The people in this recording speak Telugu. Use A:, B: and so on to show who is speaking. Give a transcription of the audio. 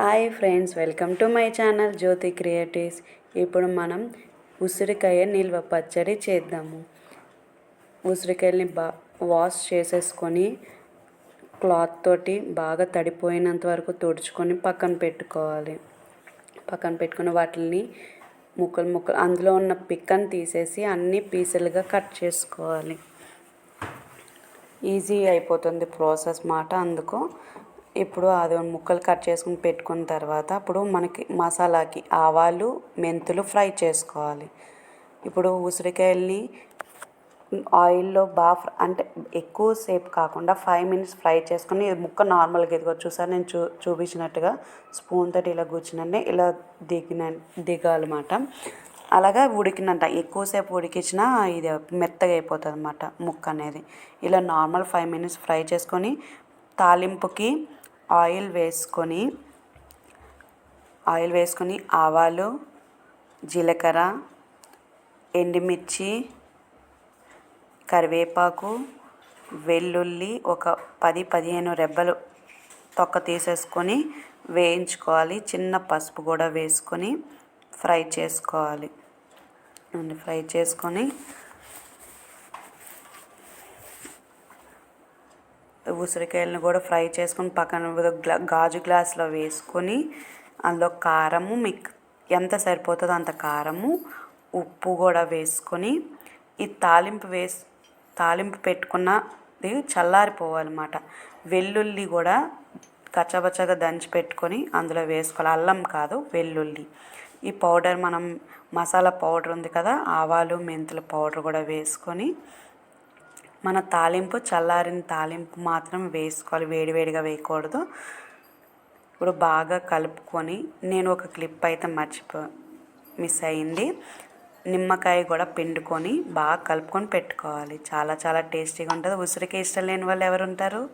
A: Hi friends welcome to my channel Jyothi creatives. ఇప్పుడు మనం ఉసిరికాయ నిల్వ పచ్చడి చేద్దాము. ఉసిరికాయల్ని బా వాష్ చేసేసుకొని క్లాత్ తోటి బాగా తడిపోయినంత వరకు తుడుచుకొని పక్కన పెట్టుకోవాలి. పక్కన పెట్టుకుని వాటిని ముక్కలు ముక్కలు అందులో ఉన్న పిక్కని తీసేసి అన్ని పీసులుగా కట్ చేసుకోవాలి. ఈజీ అయిపోతుంది ప్రాసెస్ మాట అందుకు ఇప్పుడు అది ముక్కలు కట్ చేసుకుని పెట్టుకున్న తర్వాత అప్పుడు మనకి మసాలాకి ఆవాలు మెంతులు ఫ్రై చేసుకోవాలి. ఇప్పుడు ఉసిరికాయల్ని ఆయిల్లో బాగా అంటే ఎక్కువసేపు కాకుండా ఫైవ్ మినిట్స్ ఫ్రై చేసుకుని ముక్క నార్మల్గా ఎదుగు చూసారు నేను చూ చూపించినట్టుగా స్పూన్ తోటి ఇలా కూర్చునండి ఇలా దిగిన దిగాలన్నమాట. అలాగా ఉడికినంట ఎక్కువసేపు ఉడికించిన ఇది మెత్తగా అయిపోతుంది అనమాట ముక్క అనేది. ఇలా నార్మల్ ఫైవ్ మినిట్స్ ఫ్రై చేసుకొని తాలింపుకి ఆయిల్ వేసుకొని ఆయిల్ వేసుకొని ఆవాలు జీలకర్ర ఎండుమిర్చి కరివేపాకు వెల్లుల్లి ఒక పది పదిహేను రెబ్బలు తొక్క తీసేసుకొని వేయించుకోవాలి. చిన్న పసుపు కూడా వేసుకొని ఫ్రై చేసుకోవాలి. ఫ్రై చేసుకొని ఉసిరికాయలను కూడా ఫ్రై చేసుకొని పక్కన గాజు గ్లాస్లో వేసుకొని అందులో కారము మీకు ఎంత సరిపోతుందో అంత కారము ఉప్పు కూడా వేసుకొని ఈ తాలింపు వేసి తాలింపు పెట్టుకున్నది చల్లారిపోవాలన్నమాట. వెల్లుల్లి కూడా కచ్చబచ్చగా దంచి పెట్టుకొని అందులో వేసుకోవాలి. అల్లం కాదు వెల్లుల్లి. ఈ పౌడర్ మనం మసాలా పౌడర్ ఉంది కదా ఆవాలు మెంతుల పౌడర్ కూడా వేసుకొని మన తాలింపు చల్లారిన తాలింపు మాత్రం వేసుకోవాలి. వేడివేడిగా వేయకూడదు. ఇప్పుడు బాగా కలుపుకొని నేను ఒక క్లిప్ అయితే మర్చిపో మిస్ అయింది. నిమ్మకాయ కూడా పిండుకొని బాగా కలుపుకొని పెట్టుకోవాలి. చాలా చాలా టేస్టీగా ఉంటుంది. ఉసిరికాయ ఇష్టం లేని వాళ్ళు ఎవరు ఉంటారు